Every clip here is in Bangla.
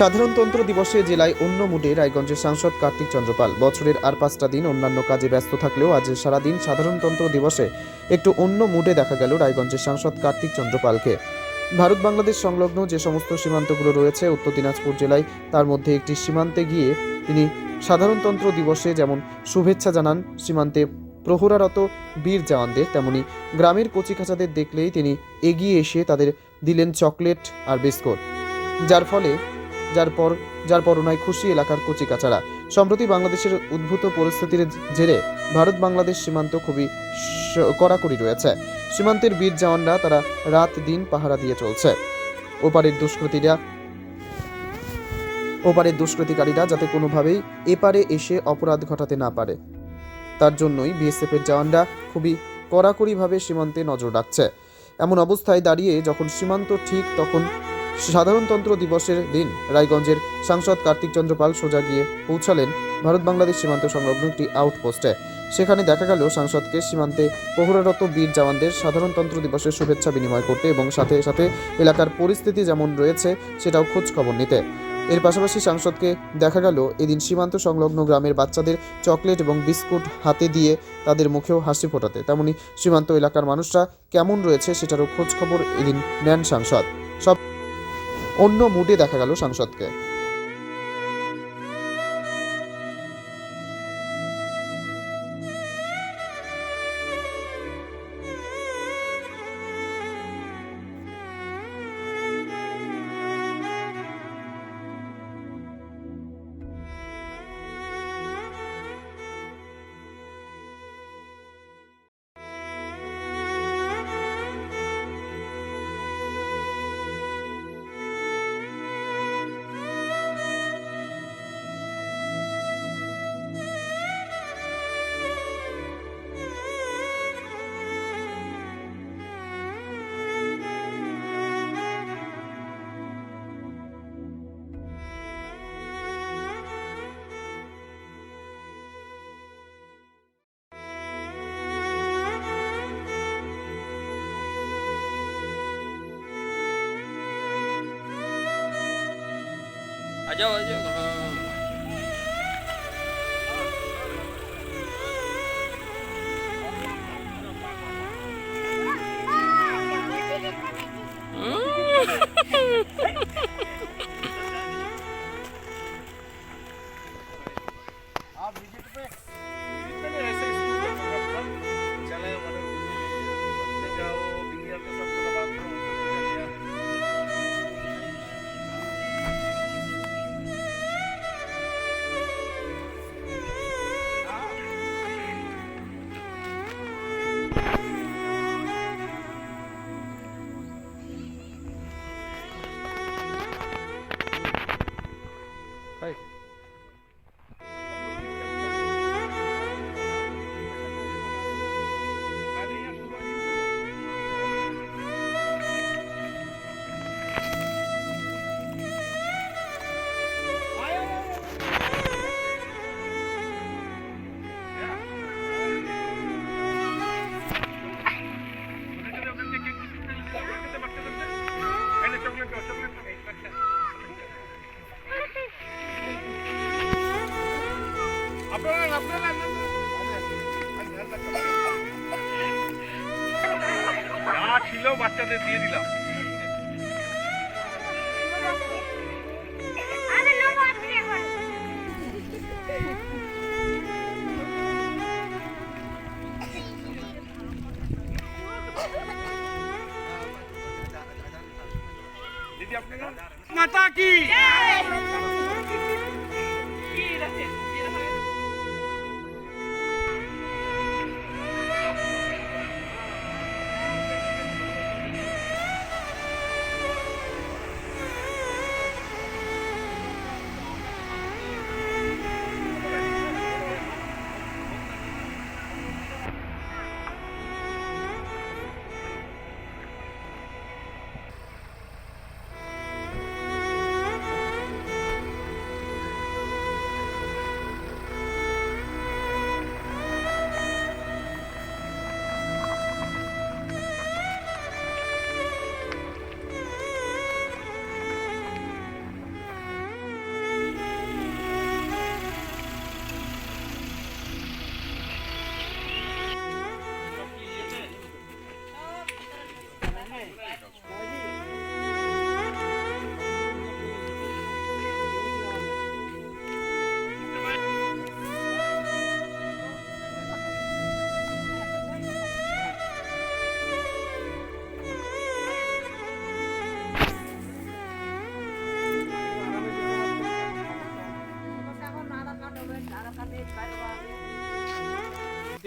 সাধারণতন্ত্র দিবসে জেলায় অন্য মুডে রায়গঞ্জের সাংসদ কার্তিক চন্দ্রপাল। বছরের আর পাঁচটা দিন অন্যান্য কাজে ব্যস্ত থাকলেও আজ সারাদিন সাধারণতন্ত্র দিবসে একটু অন্য মুডে দেখা গেল রায়গঞ্জের সাংসদ কার্তিক চন্দ্রপালকে। ভারত বাংলাদেশ সংলগ্ন যে সমস্ত সীমান্তগুলো রয়েছে উত্তর দিনাজপুর জেলায়, তার মধ্যে একটি সীমান্তে গিয়ে তিনি সাধারণতন্ত্র দিবসে যেমন শুভেচ্ছা জানান সীমান্তে প্রহরারত বীর জওয়ানদের, তেমনি গ্রামের কচিকাচাদের দেখলেই তিনি এগিয়ে এসে তাদের দিলেন চকলেট আর বিস্কুট। যার ফলে যার পর, যার পরনায় খুশি এলাকার কচিকাচারা। সম্প্রতি বাংলাদেশের উদ্ভূত পরিস্থিতির জেরে ভারত বাংলাদেশ সীমান্ত খুবই কড়াকড়ি রয়েছে। সীমান্তের বীর জওয়ানরা তারা রাত দিন পাহারা দিয়ে চলছে। ওপারের দুষ্কৃতীরা, ওপারের দুষ্কৃতিকারীরা যাতে কোনোভাবেই এপারে এসে অপরাধ ঘটাতে না পারে। তার জন্যই বিএসএফ এর জওয়ানরা খুবই কড়াকড়িভাবে সীমান্তে নজর রাখছে। এমন অবস্থায় দাঁড়িয়ে যখন সীমান্ত ঠিক তখন সাধারণতন্ত্র দিবসের দিন রায়গঞ্জের সাংসদ কার্তিক চন্দ্র পাল সোজা গিয়ে পৌঁছালেন ভারত বাংলাদেশ সীমান্ত সংলগ্ন একটি আউটপোস্টে। সেখানে দেখা গেল সাংসদকে সীমান্তে প্রহরারত বীর জওয়ানদের সাধারণতন্ত্র দিবসের শুভেচ্ছা বিনিময় করতে এবং সাথে সাথে এলাকার পরিস্থিতি যেমন রয়েছে, সেটাও খোঁজ খবর নিতে। এর পাশাপাশি সাংসদকে দেখা গেল এদিন সীমান্ত সংলগ্ন গ্রামের বাচ্চাদের চকলেট এবং বিস্কুট হাতে দিয়ে তাদের মুখেও হাসি ফোটাতে। তেমনি সীমান্ত এলাকার মানুষরা কেমন রয়েছে সেটারও খোঁজ খবর এদিন নেন সাংসদ। সব অন্য মুডে দেখা গেল সাংসদকে। જાઓ જાઓ ছিল বাচ্চাদের দিয়ে দিলাম দিদি আপনি মাতা কি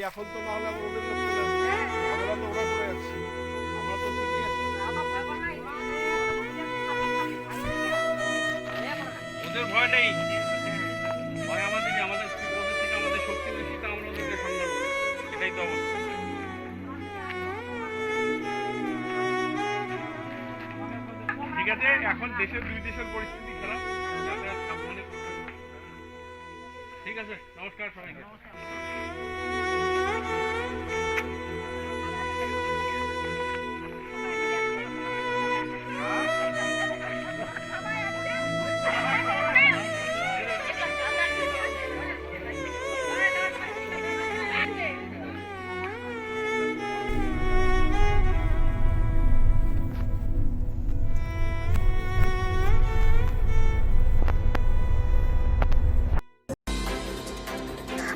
এখন তো না হলে। আমরা ওদের ভয় নেই। ভয় আমাদের থেকে, আমাদের আমরা এটাই তো ঠিক আছে, এখন দেশের দুই দেশের পরিস্থিতি খারাপ। ঠিক আছে, নমস্কার সবাইকে।